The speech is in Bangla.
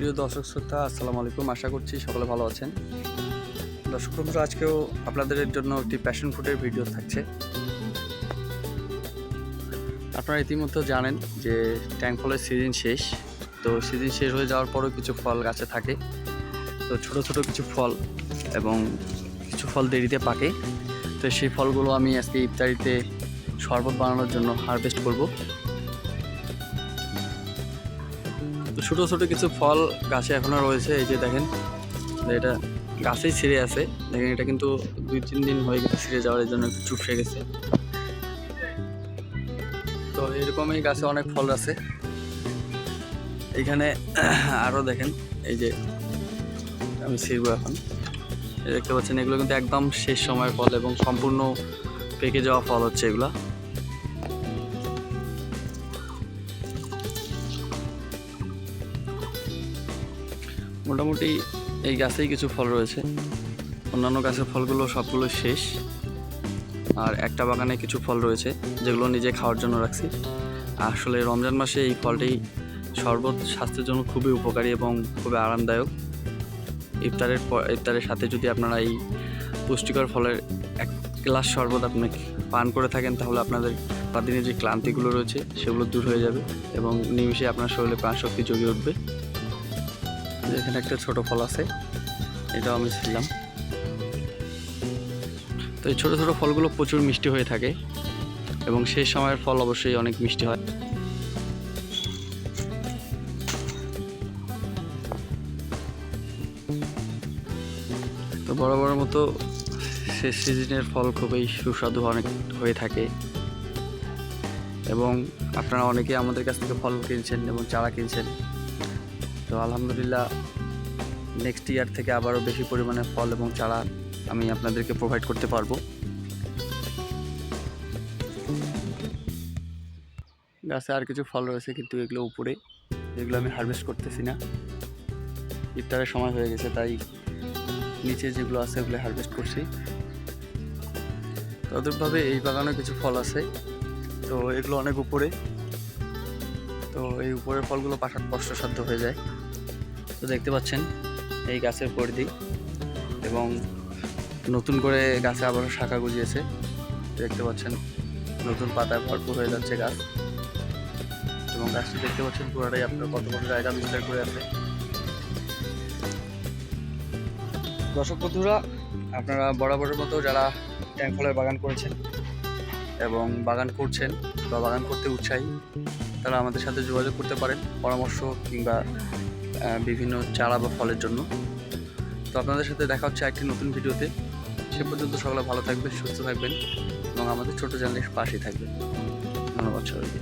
প্রিয় দর্শক শ্রোতা, আসসালামু আলাইকুম। আশা করছি সকলে ভালো আছেন। দর্শক বন্ধুরা, আজকেও আপনাদের জন্য একটি প্যাশন ফ্রুটের ভিডিও থাকছে। আপনারা ইতিমধ্যে জানেন যে ট্যাঙ্ক ফলের সিজন শেষ। তো সিজন শেষ হয়ে যাওয়ার পরেও কিছু ফল গাছে থাকে। তো ছোট ছোট কিছু ফল এবং কিছু ফল দেরিতে পাকে। তো সেই ফলগুলো আমি আজকে ইফতারিতে শরবত বানানোর জন্য হারভেস্ট করব। ছোটো ছোটো কিছু ফল গাছে এখনও রয়েছে, এই যে দেখেন। এটা গাছেই ছিঁড়ে আছে। দেখেন, এটা কিন্তু দুই, তিন দিন হয়ে গেছে ছিঁড়ে যাওয়ার জন্য একটু চুপসে গেছে। তো এরকমই গাছে অনেক ফল আছে। এখানে আরও দেখেন, এই যে আমি ছিঁড়বো এখন। দেখতে পাচ্ছেন, এগুলো কিন্তু একদম শেষ সময়ের ফল এবং সম্পূর্ণ পেকে যাওয়া ফল হচ্ছে এগুলা। মোটামুটি এই গাছেই কিছু ফল রয়েছে। অন্যান্য গাছের ফলগুলো সবগুলো শেষ। আর একটা বাগানে কিছু ফল রয়েছে, যেগুলো নিজে খাওয়ার জন্য রাখছি। আসলে রমজান মাসে এই ফলটি শরবত স্বাস্থ্যের জন্য খুবই উপকারী এবং খুবই আরামদায়ক। ইফতারের ইফতারের সাথে যদি আপনারা এই পুষ্টিকর ফলের এক গ্লাস শরবত আপনি পান করে থাকেন, তাহলে আপনাদের দিনের যে ক্লান্তিগুলো রয়েছে, সেগুলো দূর হয়ে যাবে এবং নিমিষে আপনার শরীরে প্রাণশক্তি জগিয়ে উঠবে। এখানে একটা ছোট ফল আছে, এটাও আমি ছিলাম তো এই ছোটো ছোটো ফলগুলো প্রচুর মিষ্টি হয়ে থাকে এবং সেই সময়ের ফল অবশ্যই অনেক মিষ্টি হয়। তো বড় বড় মতো শেষ সিজনের ফল খুবই সুস্বাদু অনেক হয়ে থাকে এবং আপনারা অনেকেই আমাদের কাছ থেকে ফল কিনছেন এবং চারা কিনছেন। তো আলহামদুলিল্লাহ নেক্সট ইয়ার থেকে আবারও বেশি পরিমাণে ফল এবং চারা আমি আপনাদেরকে প্রোভাইড করতে পারব। গাছে আর কিছু ফল রয়েছে কিন্তু এগুলো উপরে, এগুলো আমি হারভেস্ট করতেছি না। ইফতারের সময় হয়ে গেছে, তাই নিচে যেগুলো আছে ওগুলো হারভেস্ট করছি। তদরূপভাবে এই বাগানে কিছু ফল আছে, তো এগুলো অনেক উপরে। তো এই উপরের ফলগুলো পাশার কষ্টসাধ্য হয়ে যায়। তো দেখতে পাচ্ছেন, এই গাছের পরিধি এবং নতুন করে গাছে আবারও শাখা গুজিয়েছে। দেখতে পাচ্ছেন, নতুন পাতায় ভরপুর হয়ে যাচ্ছে গাছ। এবং গাছটি দেখতে পাচ্ছেন পুরোটাই আপনার কত কত জায়গা বিস্তার করে আছে। দর্শক বন্ধুরা, আপনারা বরাবরের মতো যারা ট্যাঙ্ক ফলের বাগান করেছেন এবং বাগান করছেন বা বাগান করতে উৎসাহী তারা আমাদের সাথে যোগাযোগ করতে পারেন পরামর্শ কিংবা বিভিন্ন চারা বা ফলের জন্য। তো আপনাদের সাথে দেখা হচ্ছে একটি নতুন ভিডিওতে। সে পর্যন্ত সকলে ভালো থাকবেন, সুস্থ থাকবেন এবং আমাদের ছোট চ্যানেলের পাশেই থাকবেন। ধন্যবাদ সবাইকে।